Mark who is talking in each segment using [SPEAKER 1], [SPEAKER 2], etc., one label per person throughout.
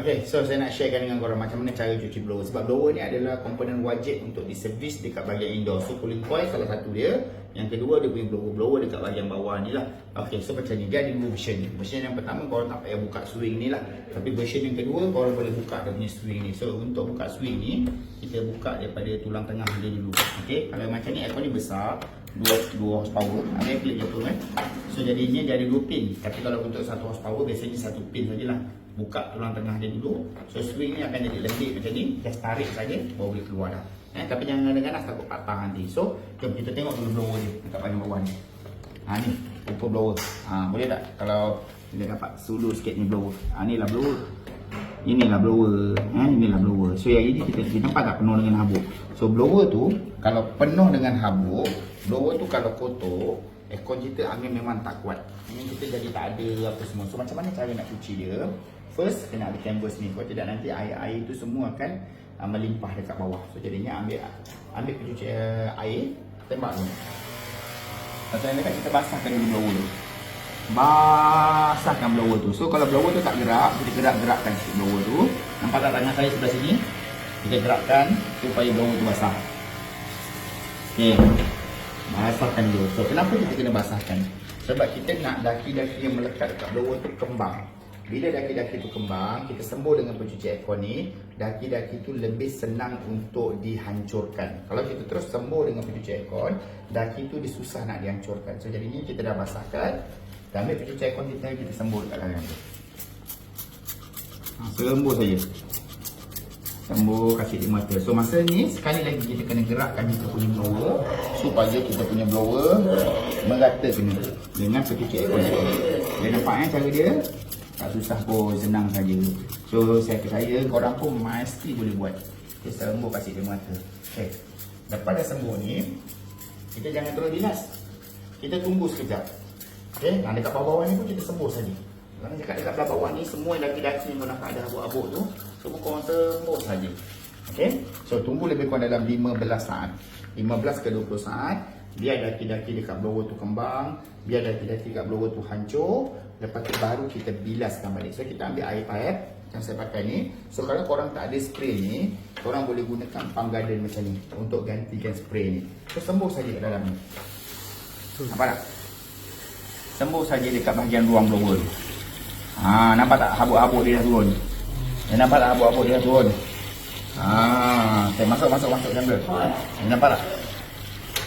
[SPEAKER 1] Okay, so saya nak sharekan dengan korang macam mana cara cuci blower. Sebab blower ni adalah komponen wajib untuk diservis dekat bahagian indoor. So cooling coil salah satu dia. Yang kedua dia punya blower Blower dekat bahagian bawah ni lah. Okay, so macam ni, dia ada dua version ni. Version yang pertama korang tak payah buka swing ni lah. Tapi version yang kedua korang boleh buka dia punya swing ni. So untuk buka swing ni Kita buka daripada tulang tengah dia dulu. Okay, kalau macam ni aircon ni besar 2, 2 horsepower. Ada klik je tu kan? So jadinya dia ada 2 pin. Tapi kalau untuk 1 horsepower biasanya satu pin sajalah. Buka tulang tengah dia dulu. So swing ni akan jadi lembik macam ni. Just tarik saja baru boleh keluar dah. Eh, tapi jangan ganas takut patah nanti. So jom kita tengok dulu blower dia dekat bahagian bawah ni. Ha ni ukur blower. Ha boleh tak? Kalau kita dapat sulu sikit ni blower. Ha ni lah blower inilah blower eh, inilah blower. So yang ini kita, kita nampak tak penuh dengan habuk? So blower tu kalau penuh dengan habuk blower tu kalau kotor aircon kita angin memang tak kuat. Angin kita jadi tak ada apa semua. So macam mana cara nak cuci dia? First kena ada canvas ni. Kalau tidak nanti air-air tu semua akan uh, melimpah dekat bawah. So jadinya ambil ambil pencuci uh, air tembak ni macam ni kan kita basahkan dulu blower? tu basahkan blower tu so kalau blower tu tak gerak kita gerak-gerakkan sikit blower tu nampak tak tangan saya sebelah sini kita gerakkan supaya blower tu basah Okay. Basahkan dulu. So kenapa kita kena basahkan? Sebab kita nak daki-daki yang melekat dekat blower tu kembang. Bila daki-daki tu kembang, kita sembuh dengan pencuci aircon ni, daki-daki tu lebih senang untuk dihancurkan. Kalau kita terus sembuh dengan pencuci aircon, daki tu dia susah nak dihancurkan. So jadi ni kita dah basahkan, kita ambil pencuci aircon kita, kita sembuh dekat dalam tu. Ha, sembuh saja. Sembuh kasih di mata. So masa ni sekali lagi kita kena gerakkan kita punya blower supaya kita punya blower merata kena dengan pencuci aircon ni. Dia nampak kan cara dia? Tak susah pun, senang saja. So saya percaya korang pun mesti boleh buat. Kita sembuh kasih di mata. Okay. Lepas dah sembuh ni, kita jangan terus bilas. Kita tunggu sekejap. Okay, nah, dekat bawah-bawah ni pun kita sembuh saja. Kalau dekat dekat belah bawah ni semua yang daki-daki yang nampak ada habuk-habuk tu, semua korang sembuh saja. Okay, so tunggu lebih kurang dalam 15 saat. 15 ke 20 saat, biar daki-daki dekat blower tu kembang, biar daki-daki dekat blower tu hancur, lepas tu baru kita bilaskan balik. So kita ambil air pipe yang saya pakai ni. So kalau korang tak ada spray ni, korang boleh gunakan pump garden macam ni untuk gantikan spray ni. So saja kat dalam ni. Nampak tak? Sembuh saja dekat bahagian ruang blower tu. Ha, nampak tak habuk-habuk dia dah turun? Eh, nampak tak habuk-habuk dia dah turun? Ha, masuk masuk masuk chamber. Eh, nampak tak?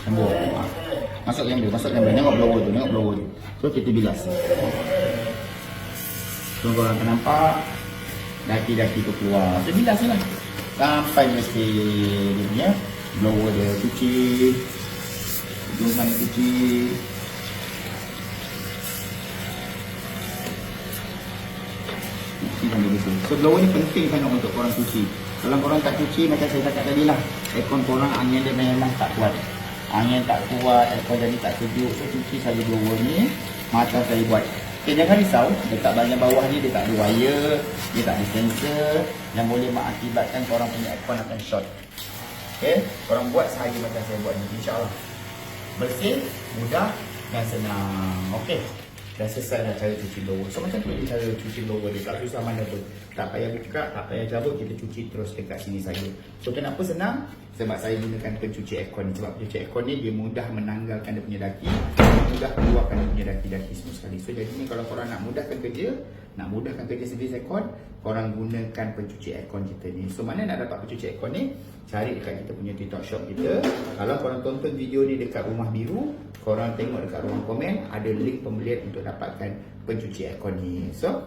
[SPEAKER 1] Sembuh. Ha. Masuk chamber, masuk chamber. Tengok blower tu, tengok blower tu. So kita bilas. So korang akan nampak daki-daki tu keluar. So bilas lah. Sampai mesti dia punya blower dia cuci. Hidung sana cuci. Cuci sambil bersih. So blower ni penting sangat untuk korang cuci. Kalau korang tak cuci macam saya cakap tadi lah. Aircon korang angin dia memang tak kuat. Angin tak kuat, aircon jadi tak sejuk. So cuci saja blower ni. Macam saya buat. Okay, jangan risau. Dekat bahagian bawah ni dia tak ada wire. Dia tak ada sensor. Yang boleh mengakibatkan korang punya aircon akan short. Okay, korang buat sahaja macam saya buat ni. InsyaAllah. Bersih, mudah dan senang. Okay. Dah selesai dah cara cuci blower So macam tu je cara cuci blower dia. Tak susah mana pun Tak payah buka, tak payah cabut Kita cuci terus dekat sini saja. So kenapa senang? Sebab saya gunakan pencuci aircon Sebab pencuci aircon ni dia mudah menanggalkan dia punya daki Mudah keluarkan dia punya daki-daki semua sekali. So jadi ni kalau korang nak mudahkan kerja Nak mudahkan kerja servis aircon Korang gunakan pencuci aircon kita ni. So mana nak dapat pencuci aircon ni? Cari dekat kita punya TikTok shop kita. Kalau korang tonton video ni dekat rumah biru Korang tengok dekat ruang komen Ada link pembelian untuk dapatkan pencuci aircon ni. So